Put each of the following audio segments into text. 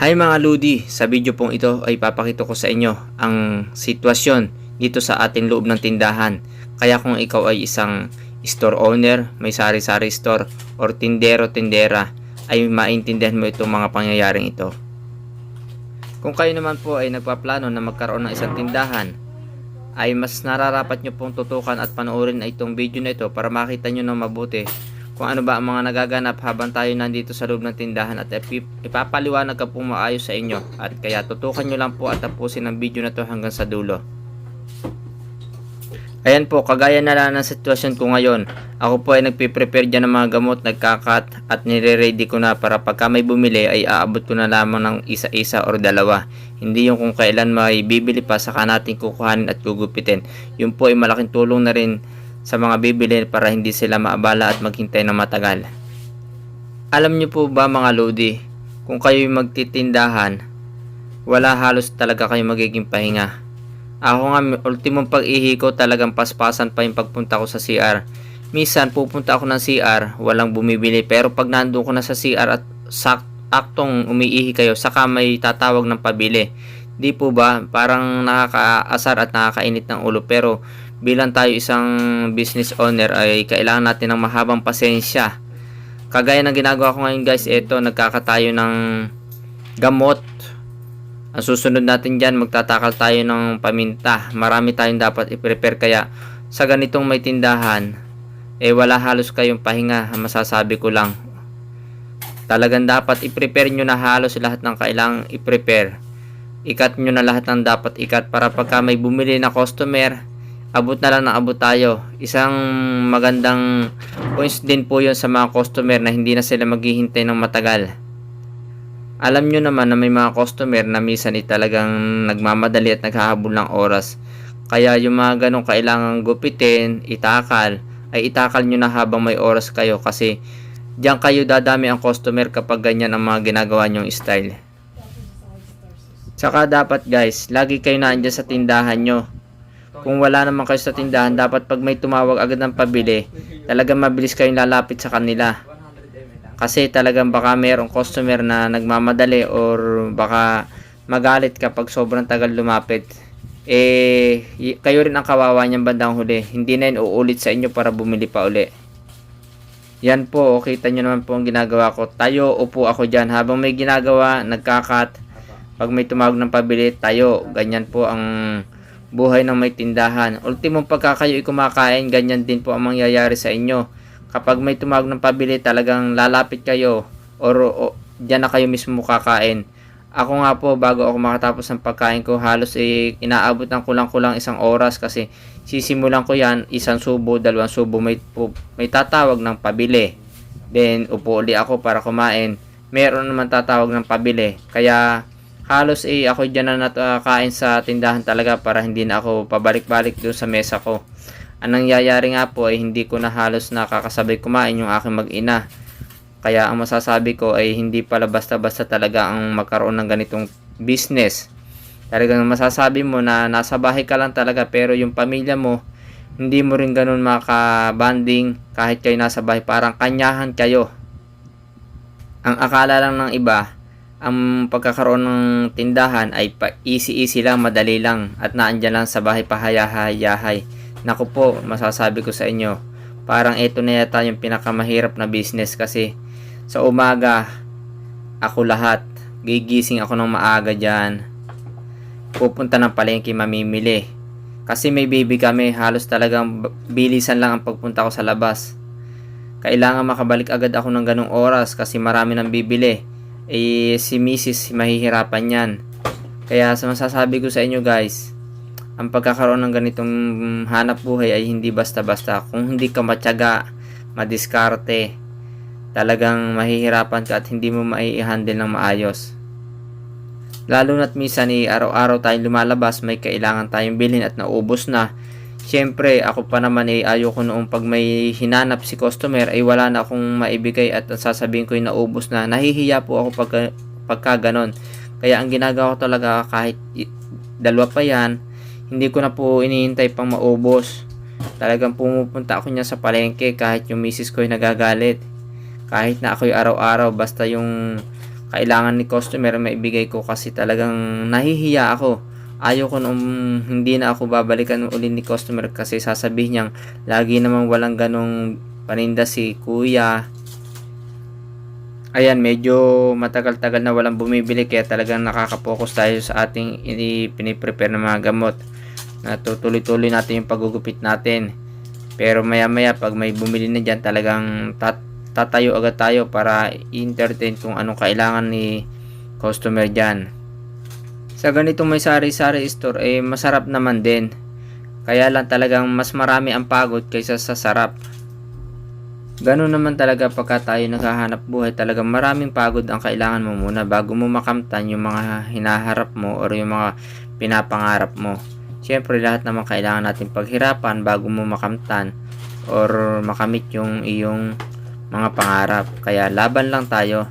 Hi mga Ludi, sa video pong ito ay papakita ko sa inyo ang sitwasyon dito sa ating loob ng tindahan. Kaya kung ikaw ay isang store owner, may sari-sari store, or tindero-tindera, ay maintindihan mo itong mga pangyayaring ito. Kung kayo naman po ay nagpaplano na magkaroon ng isang tindahan, ay mas nararapat nyo pong tutukan at panoorin itong video na ito para makita nyo ng mabuti kung ano ba ang mga nagaganap habang tayo nandito sa loob ng tindahan at ipapaliwanag ka pong maayos sa inyo at kaya tutukan nyo lang po at tapusin ang video na to hanggang sa dulo. Ayan po, kagaya na lang ng sitwasyon ko ngayon. Ako po ay nagpiprepare dyan ng mga gamot, nagkakat at nire-ready ko na para pagka may bumili ay aabot ko na lamang ng isa-isa or dalawa. Hindi yung kung kailan may bibili pa saka natin kukuhanin at gugupitin. Yun po ay malaking tulong na rin sa mga bibili para hindi sila maabala at maghintay ng matagal. Alam niyo po ba mga Lodi, kung kayo magtitindahan, wala halos talaga kayo magiging pahinga. Ako nga, ultimong pag-ihi ko talagang paspasan pa yung pagpunta ko sa CR. Minsan, pupunta ako ng CR, walang bumibili. Pero pag nandun ko na sa CR at sak aktong umiihi kayo, saka may tatawag ng pabili. Di po ba? Parang nakakaasar at nakakainit ng ulo. Pero bilang tayo isang business owner ay kailangan natin ng mahabang pasensya. Kagaya ng ginagawa ko ngayon guys, ito nagkakatayo ng gamot ang susunod natin dyan, magtatakal tayo ng paminta. Marami tayong dapat i-prepare kaya sa ganitong may tindahan, eh wala halos kayong pahinga, masasabi ko lang. Talagang dapat i-prepare nyo na halos lahat ng kailangang i-prepare. Ikat nyo na lahat ng dapat ikat para pagka may bumili na customer, abot na lang ng abot tayo. Isang magandang points din po yun sa mga customer na hindi na sila maghihintay ng matagal. Alam nyo naman na may mga customer na minsan ay talagang nagmamadali at naghahabol ng oras. Kaya yung mga ganong kailangan gupitin, itakal, ay itakal nyo na habang may oras kayo kasi diyan kayo dadami ang customer kapag ganyan ang mga ginagawa nyong style. Saka dapat guys, lagi kayo naandyan sa tindahan nyo. Kung wala naman kayo sa tindahan, dapat pag may tumawag agad ng pabili, talagang mabilis kayong lalapit sa kanila. Kasi talagang baka mayroong customer na nagmamadali or baka magalit kapag sobrang tagal lumapit. Eh, kayo rin ang kawawa niyang bandang huli. Hindi na yun uulit sa inyo para bumili pa uli. Yan po, oh, kita nyo naman po ang ginagawa ko. Tayo, upo ako dyan. Habang may ginagawa, nagkakat. Pag may tumawag ng pabili, tayo. Ganyan po ang buhay ng may tindahan. Ultimong pagka kayo ay kumakain, ganyan din po ang mangyayari sa inyo kapag may tumawag ng pabili talagang lalapit kayo or, o diyan na kayo mismo kakain. Ako nga po bago ako makatapos ng pagkain ko halos eh, inaabot ng kulang-kulang isang oras kasi sisimulan ko yan isang subo, dalawang subo may, may tatawag ng pabili. Then upo uli ako para kumain. Meron naman tatawag ng pabili. Kaya halos eh ako dyan na natakain sa tindahan talaga para hindi na ako pabalik-balik doon sa mesa ko. Ang nangyayari nga po ay hindi ko na halos nakakasabay kumain yung aking mag-ina. Kaya ang masasabi ko ay hindi pala basta-basta talaga ang magkaroon ng ganitong business. Talagang masasabi mo na nasa bahay ka lang talaga pero yung pamilya mo hindi mo rin ganun makabanding kahit kayo nasa bahay parang kanyahan kayo. Ang akala lang ng iba ang pagkakaroon ng tindahan ay easy-easy lang, madali lang at naandyan lang sa bahay pahayahay. Naku po, masasabi ko sa inyo, parang ito na yata yung pinakamahirap na business kasi sa umaga, ako lahat, gigising ako ng maaga dyan. Pupunta ng palengke mamimili. Kasi may baby kami, halos talagang bilisan lang ang pagpunta ko sa labas. Kailangan makabalik agad ako ng ganong oras kasi marami nang bibili. Eh, si Mrs. mahihirapan yan. Kaya sa masasabi ko sa inyo guys, ang pagkakaroon ng ganitong hanap buhay ay hindi basta-basta. Kung hindi ka matyaga, madiskarte, talagang mahihirapan ka at hindi mo mai-handle ng maayos. Lalo na't minsan eh, araw-araw tayong lumalabas, may kailangan tayong bilhin at naubos na. Siyempre, ako pa naman eh, ayoko noong pag may hinanap si customer ay wala na akong maibigay at sasabihin ko yung naubos na. Nahihiya po ako pag, pagka ganon. Kaya ang ginagawa ko talaga kahit dalawa pa yan, hindi ko na po inihintay pang maubos. Talagang pumupunta ako niya sa palengke kahit yung misis ko ay nagagalit. Kahit na ako'y araw-araw, basta yung kailangan ni customer maibigay ko kasi talagang nahihiya ako. Ayaw ko nung hindi na ako babalikan uli ni customer kasi sasabihin niyang lagi namang walang ganong paninda si kuya. Ayan, medyo matagal-tagal na walang bumibili kaya talagang nakaka-focus tayo sa ating piniprepare na mga gamot. Na tutuloy-tuloy natin yung paggugupit natin. Pero maya-maya pag may bumili na dyan talagang tat tatayo agad tayo para i-entertain kung anong kailangan ni customer dyan. Sa ganitong may sari-sari store, eh masarap naman din. Kaya lang talagang mas marami ang pagod kaysa sa sarap. Ganun naman talaga pagka tayo naghahanap buhay, talagang maraming pagod ang kailangan mo muna bago mo makamtan yung mga hinaharap mo or yung mga pinapangarap mo. Siyempre lahat naman kailangan natin paghirapan bago mo makamtan or makamit yung iyong mga pangarap. Kaya laban lang tayo.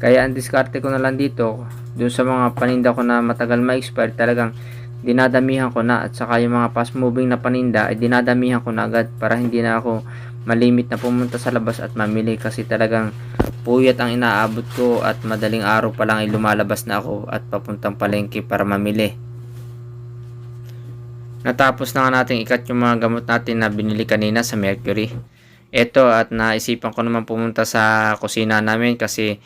Kaya ang diskarte ko na lang dito, dun sa mga paninda ko na matagal ma-expire, talagang dinadamihan ko na at saka yung mga fast moving na paninda ay dinadamihan ko na agad para hindi na ako malimit na pumunta sa labas at mamili kasi talagang puyat ang inaabot ko at madaling araw pa lang ay lumalabas na ako at papuntang palengke para mamili. Natapos na nga natin ikat yung mga gamot natin na binili kanina sa Mercury. Ito at naisipan ko naman pumunta sa kusina namin kasi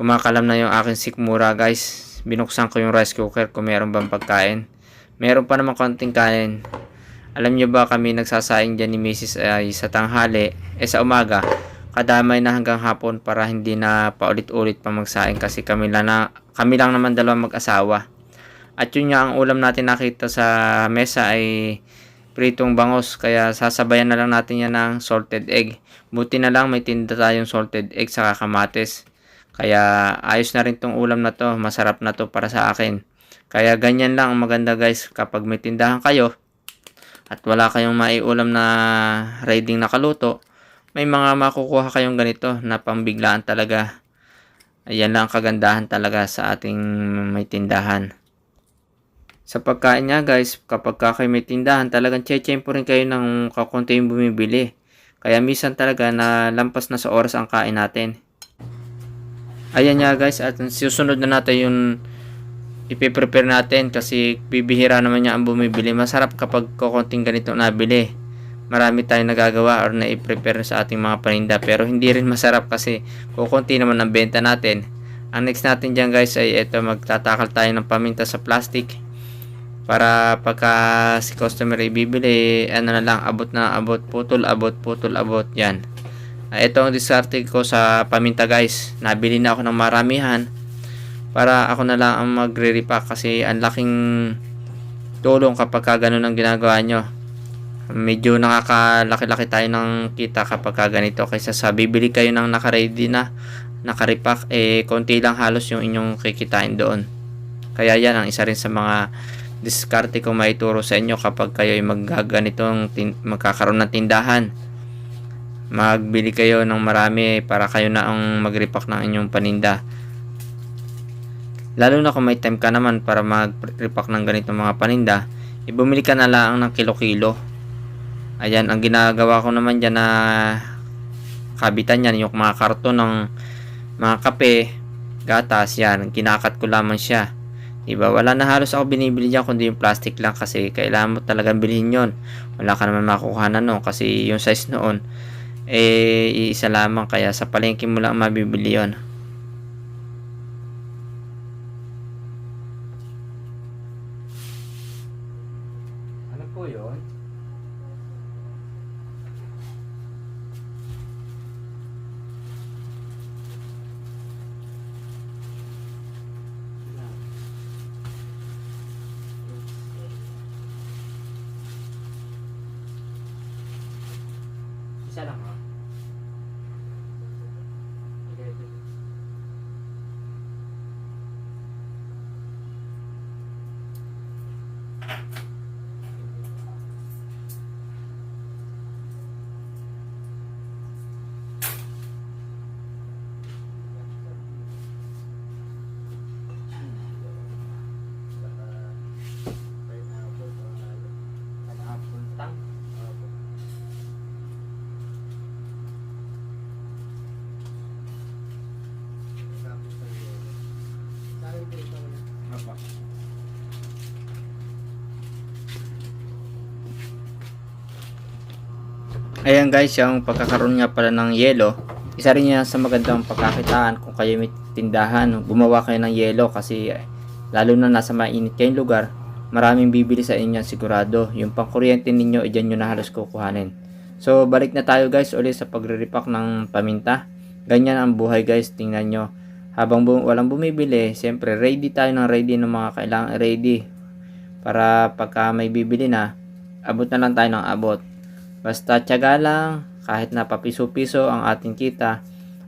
kumakalam na yung aking sikmura guys. Binuksan ko yung rice cooker kung meron bang pagkain. Meron pa naman konting kain. Alam nyo ba kami nagsasaing dyan ni Mrs. ay sa tanghali, eh sa umaga, kadamay na hanggang hapon para hindi na paulit-ulit pa magsaing kasi kami lang, na, kami lang naman dalawang mag-asawa. At yun nga ang ulam natin nakita sa mesa ay pritong bangos kaya sasabayan na lang natin yan ng salted egg. Buti na lang may tinda tayong salted egg sa kamatis. Kaya ayos na rin tong ulam na to, masarap na to para sa akin. Kaya ganyan lang ang maganda guys kapag may tindahan kayo at wala kayong maiulam na riding na kaluto, may mga makukuha kayong ganito na pambiglaan talaga. Ayan lang ang kagandahan talaga sa ating may tindahan. Sa pagkain niya guys, kapag ka kayo may tindahan, talagang po rin kayo ng kakunti yung bumibili. Kaya minsan talaga na lampas na sa oras ang kain natin. Ayan nga guys, at susunod na natin yung ipiprepare natin kasi bibihira naman niya ang bumibili. Masarap kapag kukunting ganito nabili. Marami tayong nagagawa or na-prepare sa ating mga paninda pero hindi rin masarap kasi kukunti naman ang benta natin. Ang next natin dyan guys ay ito magtatakal tayo ng paminta sa plastic para pagka si customer ibibili ano na lang abot na abot putol abot putol abot yan. Uh, ito ang diskarte ko sa paminta guys. Nabili na ako ng maramihan para ako na lang ang magre-repack kasi ang laking tulong kapag ka ganun ang ginagawa nyo. Medyo nakakalaki-laki tayo ng kita kapag ka ganito. Kaysa sa bibili kayo ng naka-ready na naka-repack eh konti lang halos yung inyong kikitain doon. Kaya yan ang isa rin sa mga diskarte ko maituro sa inyo kapag kayo ay maggaganitong magkakaroon ng tindahan magbili kayo ng marami para kayo na ang mag-repack ng inyong paninda Lalo na kung may time ka naman para mag-repack ng ganitong mga paninda, ibumili ka na lang ng kilo-kilo. Ayan, ang ginagawa ko naman dyan na kabitan yan, yung mga karton ng mga kape, gatas, yan, kinakat ko lamang siya. Diba? Wala na halos ako binibili dyan kundi yung plastic lang kasi kailangan mo talagang bilhin yon Wala ka naman makukuha na no kasi yung size noon eh iisa lamang kaya sa palengke mo lang mabibili yon po yun. Isa lang Ayan guys, yung pagkakaroon nga pala ng yelo, isa rin yan sa magandang pagkakitaan kung kayo may tindahan, gumawa kayo ng yelo kasi eh, lalo na nasa mainit kayong lugar, maraming bibili sa inyo sigurado. Yung pangkuryente ninyo, eh, dyan nyo na halos kukuhanin. So, balik na tayo guys ulit sa pagre-repack ng paminta. Ganyan ang buhay guys, tingnan nyo. Habang bu- walang bumibili, siyempre ready tayo ng ready ng mga kailangan ready. Para pagka may bibili na, abot na lang tayo ng abot. Basta tiyaga lang, kahit na papiso-piso ang ating kita,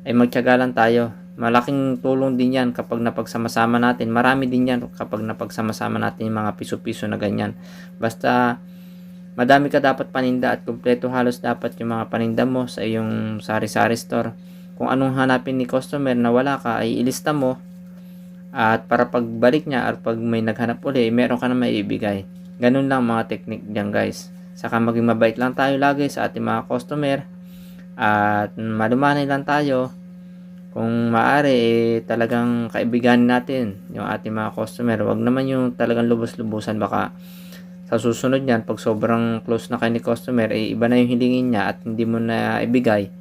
ay magtiyaga lang tayo. Malaking tulong din yan kapag napagsama-sama natin. Marami din yan kapag napagsama-sama natin yung mga piso-piso na ganyan. Basta madami ka dapat paninda at kumpleto halos dapat yung mga paninda mo sa iyong sari-sari store. Kung anong hanapin ni customer na wala ka ay ilista mo at para pagbalik niya at pag may naghanap uli, meron ka na maibigay. Ganun lang mga technique diyan guys. Saka maging mabait lang tayo lagi sa ating mga customer at malumanay lang tayo kung maaari eh, talagang kaibiganin natin yung ating mga customer. Huwag naman yung talagang lubos-lubusan baka sa susunod niyan pag sobrang close na kayo ni customer eh iba na yung hilingin niya at hindi mo na ibigay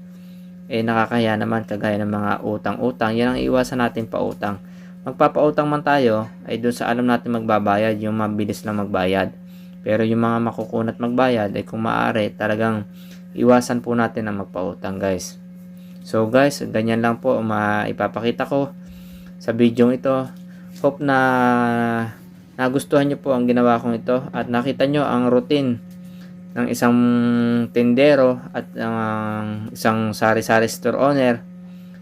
eh nakakaya naman kagaya ng mga utang-utang. Yan ang iwasan natin pa utang. Magpapautang man tayo ay doon sa alam natin magbabayad, yung mabilis lang magbayad. Pero yung mga makukunat magbayad ay kung maaari talagang iwasan po natin ang magpautang guys. So guys, ganyan lang po maipapakita ko sa video ito. Hope na nagustuhan nyo po ang ginawa kong ito at nakita nyo ang routine ng isang tindero at ang isang sari-sari store owner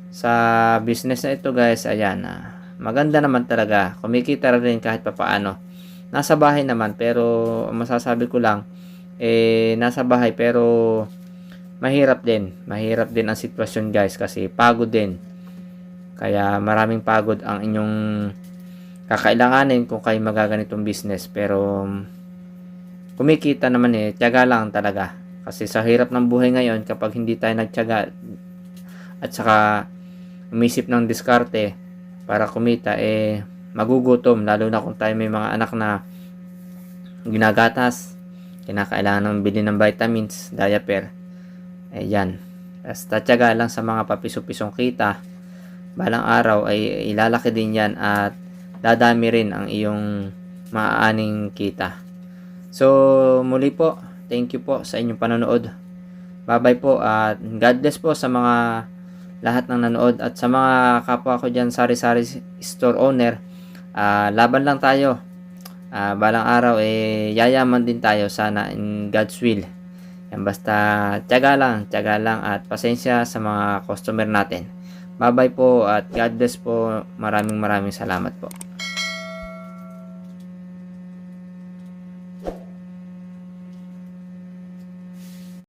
sa business na ito guys. Ayan, ah, maganda naman talaga. Kumikita rin kahit papaano nasa bahay naman pero masasabi ko lang eh nasa bahay pero mahirap din. Mahirap din ang sitwasyon guys kasi pagod din. Kaya maraming pagod ang inyong kakailanganin kung kayo magaganitong business. Pero kumikita naman eh tiyaga lang talaga. Kasi sa hirap ng buhay ngayon kapag hindi tayo nagtiyaga at saka umisip ng diskarte para kumita eh magugutom lalo na kung tayo may mga anak na ginagatas kinakailangan ng bili ng vitamins diaper. Ayan. Basta tiyaga lang sa mga papiso-pisong kita. Balang araw ay ilalaki din yan at dadami rin ang iyong maaaning kita. So muli po thank you po sa inyong panonood. Bye bye po at God bless po sa mga lahat ng nanood at sa mga kapwa ko dyan sari-sari store owner Ah, laban lang tayo. Ah, balang araw eh yayaman din tayo sana in God's will. Yan basta tiyaga lang, tiyaga lang at pasensya sa mga customer natin. Bye-bye po at God bless po. Maraming maraming salamat po.